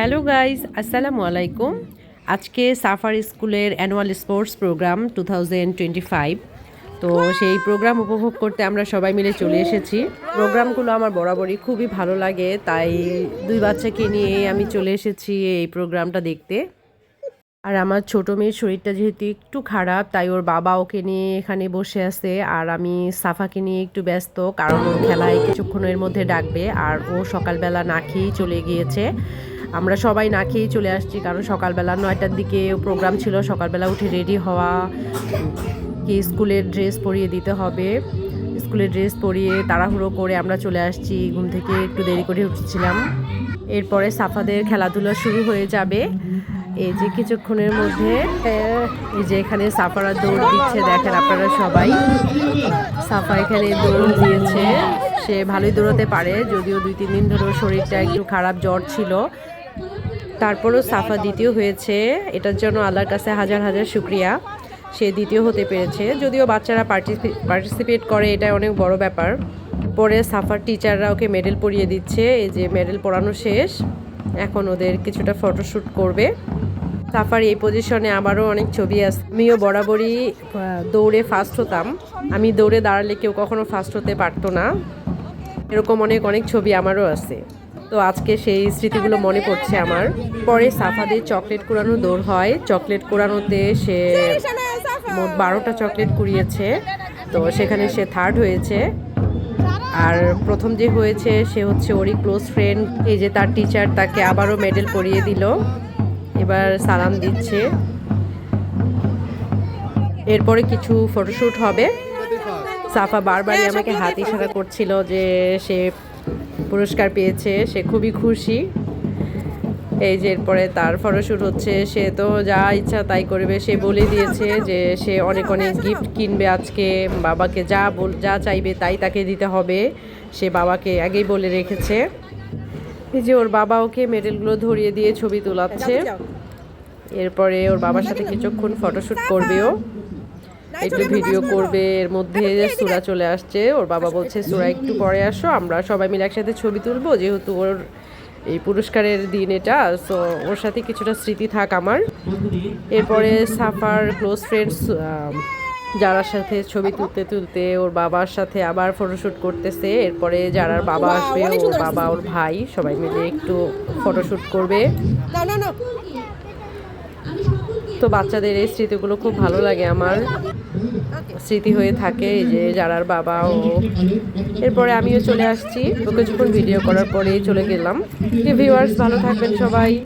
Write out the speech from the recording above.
Hello guys আসসালামু আলাইকুম। আজকে সাফার স্কুলের annual sports programme two thousand twenty five. তো সেই প্রোগ্রাম উপভোগ করতে আমরা সবাই মিলে চলে এসেছি। প্রোগ্রামগুলো আমার বরাবরই খুবই ভালো লাগে, তাই দুই বাচ্চাকে নিয়ে আমি চলে এসেছি এই প্রোগ্রামটা দেখতে। আর আমার ছোটো মেয়ের শরীরটা যেহেতু একটু খারাপ, তাই ওর বাবা ওকে নিয়ে এখানে বসে আছে, আর আমি সাফাকে নিয়ে একটু ব্যস্ত, কারণ ও খেলায় কিছুক্ষণের মধ্যে ডাকবে, আর ও সকালবেলা না খেয়েই চলে গিয়েছে। আমরা সবাই না খেয়েই চলে আসছি, কারণ সকালবেলা নয়টার দিকে প্রোগ্রাম ছিল, সকালবেলা উঠে রেডি হওয়া, কি স্কুলের ড্রেস পরিয়ে দিতে হবে। স্কুলের ড্রেস পরিয়ে তাড়াহুড়ো করে আমরা চলে আসছি, ঘুম থেকে একটু দেরি করে উঠেছিলাম। এরপরে সাফাদের খেলাধুলা শুরু হয়ে যাবে। এই যে কিছুক্ষণের মধ্যে, এই যে এখানে সাফারা দৌড় দিচ্ছে, দেখেন আপনারা সবাই। সাফা এখানে দৌড় দিয়েছে, সে ভালোই দৌড়াতে পারে, যদিও দুই, তিন দিন ধরে শরীরটা একটু খারাপ জ্বর ছিল। তারপরও সাফা দ্বিতীয় হয়েছে। এটার জন্য আল্লাহর কাছে হাজার হাজার শুক্রিয়া। সে দ্বিতীয় হতে পেরেছে। যদিও বাচ্চারা পার্টিসিপেট করে এটা অনেক বড় ব্যাপার। পরে সাফার টিচাররা ওকে মেডেল পরিয়ে দিচ্ছে। এই যে মেডেল পড়ানো শেষ। এখন ওদের কিছুটা ফটোশ্যুট করবে। সাফার এই পজিশনে আমারও অনেক ছবি আছে আমিও বরাবরই দৌড়ে ফার্স্ট হতাম। আমি দৌড়ে দাঁড়ালে কেউ কখনো ফার্স্ট হতে পারতো না। এরকম অনেক অনেক ছবি আমারও আছে। তো আজকে সেই স্মৃতিগুলো মনে পড়ছে আমার। পরে সাফাদের চকলেট কুড়ানো দৌড় হয়। চকলেট কুড়ানোতে সে মোট বারোটা চকলেট কুড়িয়েছে। তো সেখানে সে থার্ড হয়েছে। আর প্রথম যে হয়েছে, সে হচ্ছে ওরই ক্লোজ ফ্রেন্ড এই যে তার টিচার তাকে আবারও মেডেল পরিয়ে দিল। এবার সালাম দিচ্ছে। এরপরে কিছু ফটোশ্যুট হবে। সাফা বারবারই আমাকে হাত ইশারা করছিল যে সে পুরস্কার পেয়েছে সে খুবই খুশি। এই যে এরপরে তার ফটোশ্যুট হচ্ছে সে তো যা ইচ্ছা তাই করবে। সে বলে দিয়েছে যে সে অনেক অনেক গিফট কিনবে আজকে বাবাকে যা বল যা চাইবে তাই তাকে দিতে হবে। সে বাবাকে আগেই বলে রেখেছে। এই যে ওর বাবা ওকে মেডেলগুলো ধরিয়ে দিয়ে ছবি তোলাচ্ছে। এরপরে ওর বাবার সাথে কিছুক্ষণ ফটোশ্যুট করবেও। একটু ভিডিও করবে এর মধ্যে সুরা চলে আসছে ওর বাবা বলছে সুরা একটু পরে আসো আমরা সবাই মিলে একসাথে ছবি তুলবো যেহেতু ওর এই পুরস্কারের দিন এটা সো ওর সাথে কিছুটা স্মৃতি থাক আমার। এরপরে সাফার ক্লোজ ফ্রেন্ডস যারার সাথে ছবি তুলতে তুলতে ওর বাবার সাথে আবার ফটোশ্যুট করতেছে এরপরে যারার বাবা আসবে ওর বাবা ওর ভাই সবাই মিলে একটু ফটোশ্যুট করবে। No, no, no. তো বাচ্চাদের এই স্মৃতিগুলো খুব ভালো লাগে আমার। স্মৃতি হয়ে থাকে এই যে যারার বাবা ও। এরপরে আমিও চলে আসছি। তো কিছুক্ষণ ভিডিও করার পরেই চলে গেলাম। ভিউয়ার্স ভালো থাকবেন সবাই।